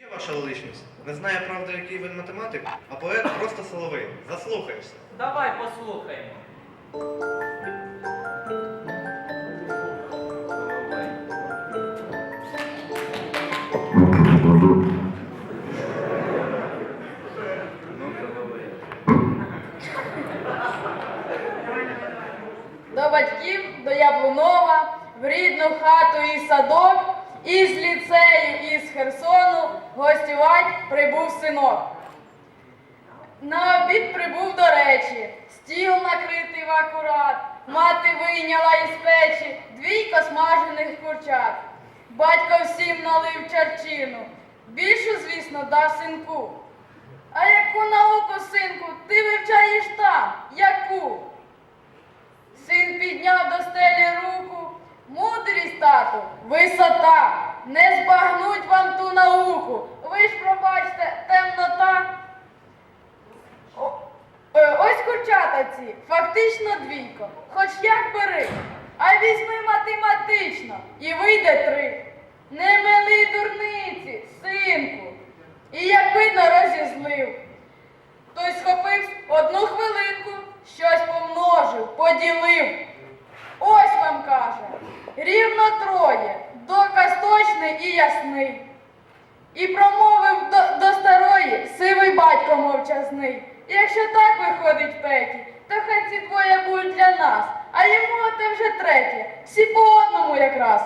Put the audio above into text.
Є ваша величність. Не знає правда, який він математик, а поет просто соловей. Заслухаєшся. Давай послухаємо. До батьків, до Яблунова, в рідну хату і садок, із ліцею, із Херсону гостювать прибув синок. На обід прибув до речі, стіл накритий в акурат, мати вийняла із печі двійко смажених курчат. Батько всім налив чарчину, більшу, звісно, дав синку. Мудрість, висота. Не збагнуть вам ту науку. Ви ж пробачте, темнота. О, е, ось курчата ці, фактично двійко. Хоч як бери. А візьми математично і вийде три. Не мили дурниці, синку. І як видно розізлив. Той схопив одну хвилинку, щось помножив, поділив. Ось вам каже, рівно троє, доказ точний і ясний. І промовив до, до старої сивий батько мовчазний. Якщо так виходить Петі, то хай ці двоє будуть для нас, а йому те вже третє, всі по одному якраз.